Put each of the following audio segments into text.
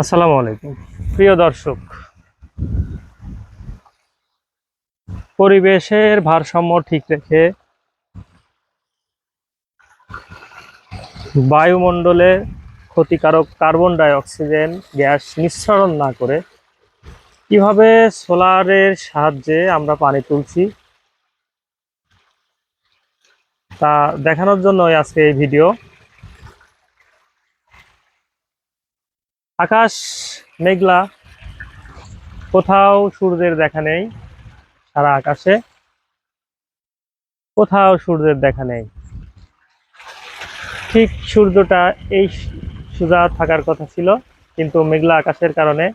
আসসালামু আলাইকুম। প্রিয় দর্শক, পরিবেশের ভারসাম্য ঠিক রেখে বায়ুমণ্ডলে ক্ষতিকারক কার্বন ডাই অক্সিজেন গ্যাস নিঃসরণ না করে কীভাবে সোলারের সাহায্যে আমরা পানি তুলছি তা দেখানোর জন্যই আজকে এই ভিডিও। আকাশ মেঘলা, কোথাও সূর্যের দেখা নেই সারা আকাশে, কোথাও সূর্যের দেখা নেই। ঠিক সূর্যটা এই সোজা থাকার কথা ছিল, কিন্তু মেঘলা আকাশের কারণে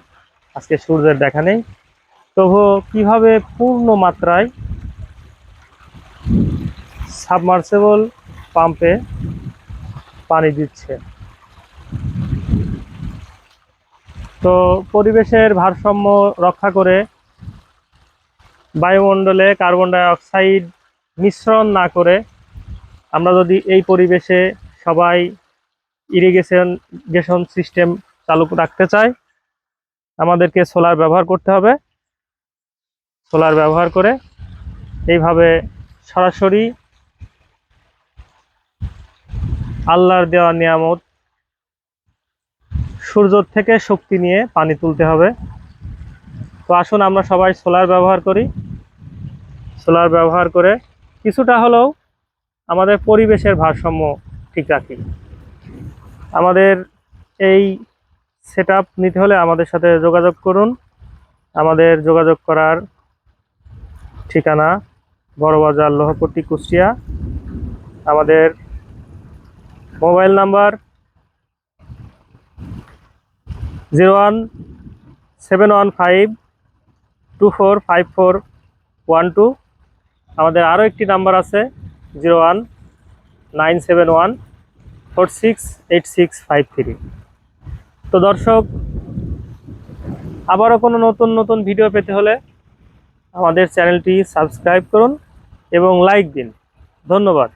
আজকে সূর্যের দেখা নেই। তবু কীভাবে পূর্ণ মাত্রায় সাবমার্সেবল পাম্পে পানি দিচ্ছে? তো পরিবেশের ভারসাম্য রক্ষা করে বায়ুমণ্ডলে কার্বন ডাই অক্সাইড মিশ্রণ না করে আমরা যদি এই পরিবেশে সবাই ইরিগেশন, গেশন সিস্টেম চালু রাখতে চাই, আমাদেরকে সোলার ব্যবহার করতে হবে। সোলার ব্যবহার করে এইভাবে সরাসরি আল্লাহর দেওয়া নিয়ামত সূর্য থেকে শক্তি নিয়ে পানি তুলতে হবে। তো আসুন আমরা সবাই সোলার ব্যবহার করি। সোলার ব্যবহার করে কিছুটা হলেও আমাদের পরিবেশের ভারসাম্য ঠিক রাখি। আমাদের এই সেট নিতে হলে আমাদের সাথে যোগাযোগ করুন। আমাদের যোগাযোগ করার ঠিকানা বড়বাজার, লোহপট্টি, কুষ্টিয়া। আমাদের mobile number zero one seven one five two four five four one two. আমাদের আরও একটি নাম্বার আছে, zero one nine seven one four six eight six five three. তো দর্শক, আবারও কোনো নতুন নতুন ভিডিও পেতে হলে আমাদের চ্যানেলটি সাবস্ক্রাইব করুন এবং লাইক দিন। ধন্যবাদ।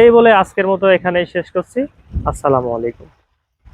এই বলে আজকের মতো এখানেই শেষ করছি। আসসালামু আলাইকুম।